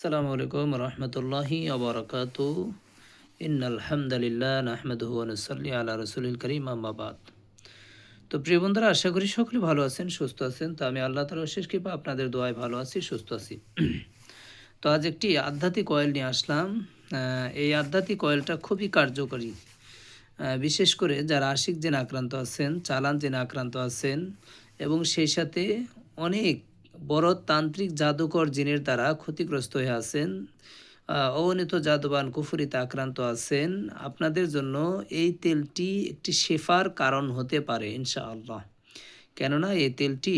আসসালামু আলাইকুম রহমতুল্লাহি আবরকাত ইন আলহামদুলিল্লাহ নাহমেদহু আনুসাল্লি আলা রসুলিল করিম আম্মাবাদ তো প্রিয় বন্ধুরা, আশা করি সকলে ভালো আছেন, সুস্থ আছেন। তো আমি আল্লাহ তালা শেষ কৃপা আপনাদের দোয়ায় ভালো আছি, সুস্থ আছি। তো আজ একটি আধ্যাত্মিক অয়েল নিয়ে আসলাম। এই আধ্যাত্মিক অয়েলটা খুবই কার্যকরী। বিশেষ করে যারা আশিক জেনে আক্রান্ত আছেন, চালান জেনে আক্রান্ত আছেন, এবং সেই সাথে অনেক বড় তান্ত্রিক জাদুকর জিনের দ্বারা ক্ষতিগ্রস্ত হয়ে আছেন। অগণিত জাদুবান কুফুরিতে আক্রান্ত আছেন। আপনাদের জন্য এই তেলটি একটি শেফার কারণ হতে পারে, ইনশাআল্লাহ। কেননা এই তেলটি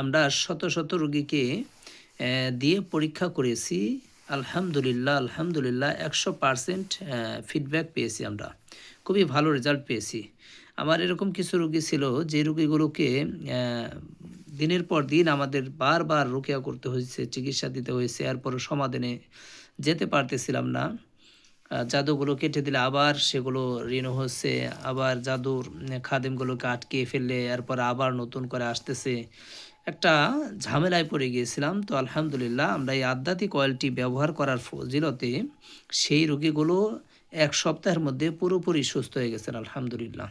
আমরা শত শত রোগীকে দিয়ে পরীক্ষা করেছি। আলহামদুলিল্লাহ আলহামদুলিল্লাহ, একশো পারসেন্ট ফিডব্যাক পেয়েছি আমরা। খুবই ভালো রেজাল্ট পেয়েছি। আমার এরকম কিছু রুগী ছিল যে রুগীগুলোকে দিনের পর দিন আমাদের বারবার রুকিয়া করতে হয়েছে, চিকিৎসা দিতে হয়েছে, এরপরও সমাধানে যেতে পারতেছিলাম না। জাদুগুলো কেটে দিলে আবার সেগুলো ঋণ হচ্ছে আবার জাদুর খাদেমগুলোকে আটকে ফেললে এরপর আবার নতুন করে আসতেছে। একটা ঝামেলায় পড়ে গিয়েছিলাম। তো আলহামদুলিল্লাহ আমরা এই আধ্যাত্মিক অয়েলটি ব্যবহার করার ফজিলতে সেই রোগীগুলো এক সপ্তাহের মধ্যে পুরোপুরি সুস্থ হয়ে গেছেন, আলহামদুলিল্লাহ।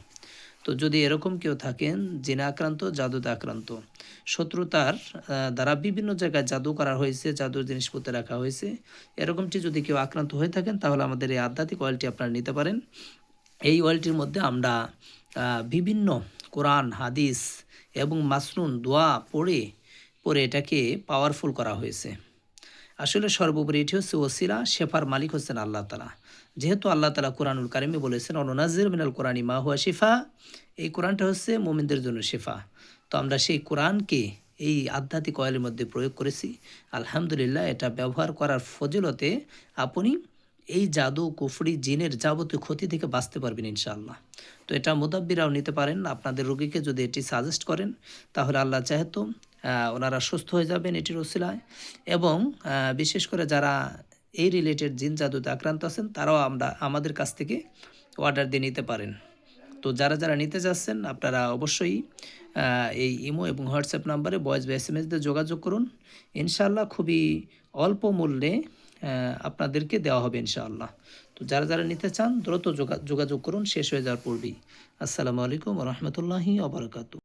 তো যদি এরকম কেউ থাকেন, জিনা আক্রান্ত, জাদুতে আক্রান্ত, শত্রুতার দ্বারা বিভিন্ন জায়গায় জাদু করা হয়েছে, জাদুর জিনিসপত্র রাখা হয়েছে, এরকমটি যদি কেউ আক্রান্ত হয়ে থাকেন, তাহলে আমাদের এই আধ্যাত্মিক অয়েলটি আপনারা নিতে পারেন। এই অয়েলটির মধ্যে আমরা বিভিন্ন কোরআন, হাদিস এবং মাসরুন দোয়া পড়ে পরে এটাকে পাওয়ারফুল করা হয়েছে। আসলে সর্বোপরি এটি হচ্ছে ওসিলা, শেফার মালিক হচ্ছেন আল্লাহ তালা যেহেতু আল্লাহ তালা কোরআনুল কারিমে বলেছেন অনুনাজির মিনাল কোরআনি মা হুয়া শিফা এই কোরআনটা হচ্ছে মোমিনদের জন্য শেফা। তো আমরা সেই কোরআনকে এই আধ্যাত্মিক অয়েলের মধ্যে প্রয়োগ করেছি। আলহামদুলিল্লাহ, এটা ব্যবহার করার ফজিলতে আপনি এই জাদু, কুফরি, জিনের যাবতীয় ক্ষতি থেকে বাঁচতে পারবেন ইনশাআল্লাহ। তো এটা মোদাব্বিরাও নিতে পারেন। আপনাদের রোগীকে যদি এটি সাজেস্ট করেন, তাহলে আল্লাহ চাহেতো ওনারা সুস্থ হয়ে যাবেন এটির ওসিলায়। এবং বিশেষ করে যারা এই রিলেটেড জিন জাদুতে আক্রান্ত আছেন, তারাও আমরা, আমাদের কাছ থেকে অর্ডার দিয়ে নিতে পারেন। তো যারা যারা নিতে চাচ্ছেন আপনারা অবশ্যই এই ইমো এবং হোয়াটসঅ্যাপ নাম্বারে ভয়েস বা এস এম এস দিয়ে যোগাযোগ করুন। ইনশাআল্লাহ খুবই অল্প মূল্যে আপনাদেরকে দেওয়া হবে ইনশাআল্লাহ। তো যারা যারা নিতে চান, দ্রুত যোগা- যোগাযোগ করুন, শেষ হয়ে যাওয়ার পূর্বেই। আসসালামু আলাইকুম রহমতুল্লাহি আবরকাতু